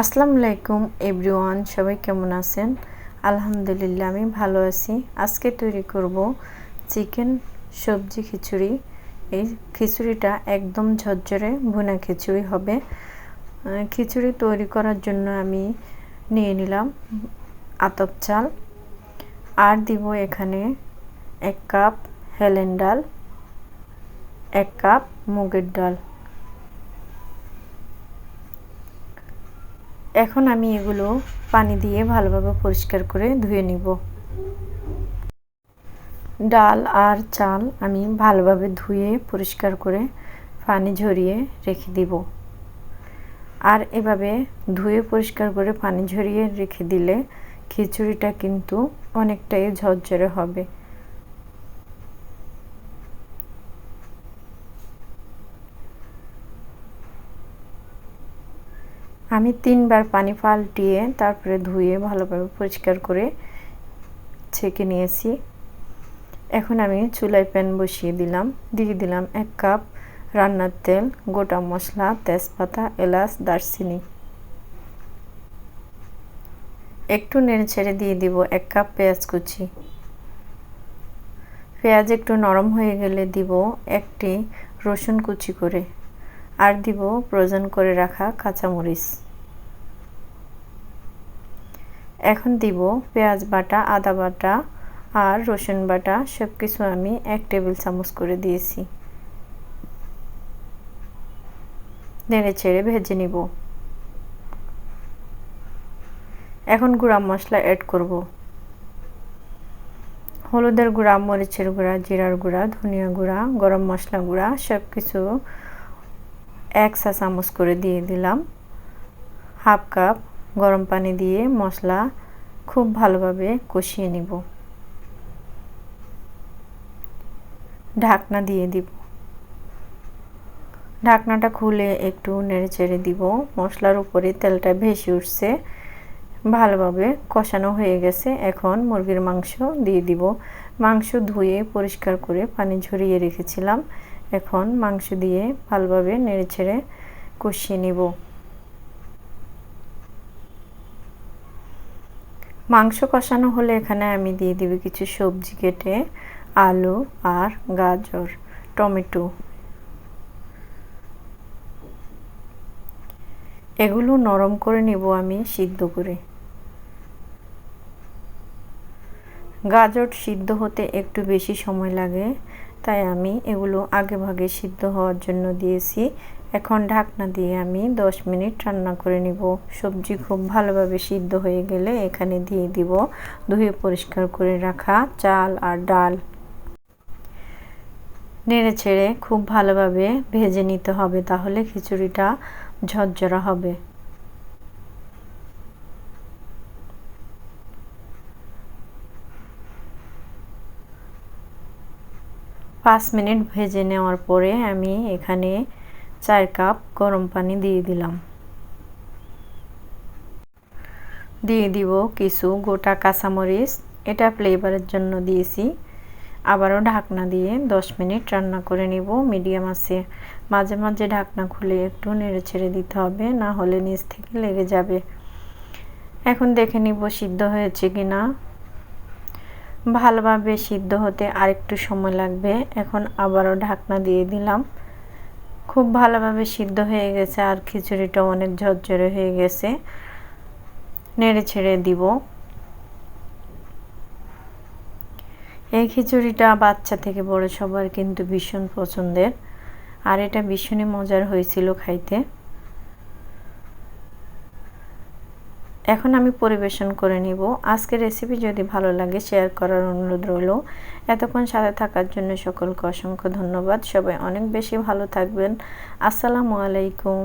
আসসালামু আলাইকুম এভরিওয়ান, সবাই কেমন আছেন? আলহামদুলিল্লাহ, আমি ভালো আছি। আজকে তৈরি করব চিকেন সবজি খিচুড়ি। এই খিচুড়িটা একদম ঝরঝরে ভুনা খিচুড়ি হবে। খিচুড়ি তৈরি করার জন্য আমি নিয়ে নিলাম আতপ চাল। আর দিব এখানে এক কাপ হেলেন ডাল, এক কাপ মুগের ডাল। এখন আমি এগুলো পানি দিয়ে ভালোভাবে পরিষ্কার করে ধুয়ে নিব। ডাল আর চাল আমি ভালোভাবে ধুয়ে পরিষ্কার করে পানি ঝরিয়ে রেখে দিব। আর এভাবে ধুয়ে পরিষ্কার করে পানি ঝরিয়ে রেখে দিলে খিচুড়িটা কিন্তু অনেকটাই ঝরঝরে হবে। আমি তিনবার পানি পাল্টিয়ে তারপরে ধুয়ে ভালোভাবে পরিষ্কার করে ছেঁকে নিয়েছি। এখন আমি চুলায় প্যান বসিয়ে দিলাম। দিয়ে দিলাম এক কাপ রান্নার তেল, গোটা মশলা, তেজপাতা, এলাচ, দারচিনি। একটু নেড়ে ছেড়ে দিয়ে দিব এক কাপ পেঁয়াজ কুচি। পেঁয়াজ একটু নরম হয়ে গেলে দিব একটি রসুন কুচি করে। আর দিব প্রয়োজন করে রাখা কাঁচামরিচ। এখন দিব পেঁয়াজ বাটা, আদা বাটা আর রসুন বাটা সব কিছু আমি এক টেবিল চামচ করে দিয়েছি। নেড়ে ছেড়ে ভেজে নিব। এখন গুঁড়া মশলা অ্যাড করব। হলুদের গুঁড়া, মরিচের গুঁড়া, জিরার গুঁড়া, ধনিয়া গুঁড়া, গরম মশলা গুঁড়া সব কিছু এক চা চামচ করে দিয়ে দিলাম। হাফ কাপ গরম পানি দিয়ে মশলা খুব ভালোভাবে কষিয়ে নিব। ঢাকনা দিয়ে দিব। ঢাকনাটা খুলে একটু নেড়ে চেড়ে দিব। মশলার উপরে তেলটা ভেসে উঠছে। ভালোভাবে কষানো হয়ে গেছে। এখন মুরগির মাংস দিয়ে দিব। মাংস ধুয়ে পরিষ্কার করে পানি ঝরিয়ে রেখেছিলাম। এখন মাংস দিয়ে ভালোভাবে নেড়ে ছেড়ে কষিয়ে নিব। মাংস কষানো হলে এখানে আমি দিয়ে দিব কিছু সবজি কেটে আলু আর গাজর, টমেটো। এগুলো নরম করে নিব আমি সিদ্ধ করে। গাজর সিদ্ধ হতে একটু বেশি সময় লাগে। তাই আমি এগুলো আগে ভাগে সিদ্ধ হওয়ার জন্য দিয়েছি। এখন ঢাকনা দিয়ে আমি 10 মিনিট রান্না করে নিব। সবজি খুব ভালোভাবে সিদ্ধ হয়ে গেলে এখানে দিয়ে দিব ধুয়ে পরিষ্কার করে রাখা চাল আর ডাল। নেড়ে ছেড়ে খুব ভালোভাবে ভেজে নিতে হবে, তাহলে খিচুড়িটা ঝরঝরা হবে। পাঁচ মিনিট ভেজে নেওয়ার পরে আমি এখানে চার কাপ গরম পানি দিয়ে দিলাম। দিয়ে দিব কিছু গোটা কাঁচামরিচ, এটা ফ্লেভারের জন্য দিয়েছি। আবারও ঢাকনা দিয়ে 10 মিনিট রান্না করে নিব মিডিয়াম আছে। মাঝে মাঝে ঢাকনা খুলে একটু নেড়ে ছেড়ে দিতে হবে, না হলে নিচ থেকে লেগে যাবে। এখন দেখে নিব সিদ্ধ হয়েছে কিনা। ভালোভাবে সিদ্ধ হতে আরেকটু সময় লাগবে। এখন আবারও ঢাকনা দিয়ে দিলাম। খুব ভালোভাবে সিদ্ধ হয়ে গেছে আর খিচুড়িটা অনেক ঝরঝরে হয়ে গেছে। নেড়ে ছেড়ে দিব। এই খিচুড়িটা বাচ্চা থেকে বড় সবার কিন্তু ভীষণ পছন্দের। আর এটা ভীষণই মজার হয়েছিল খাইতে। এখন আমি পরিবেশন করে নিব। আজকের রেসিপি যদি ভালো লাগে শেয়ার করার অনুরোধ রইল। এতক্ষণ সাথে থাকার জন্য সকলকে অসংখ্য ধন্যবাদ। সবাই অনেক বেশি ভালো থাকবেন। আসসালামু আলাইকুম।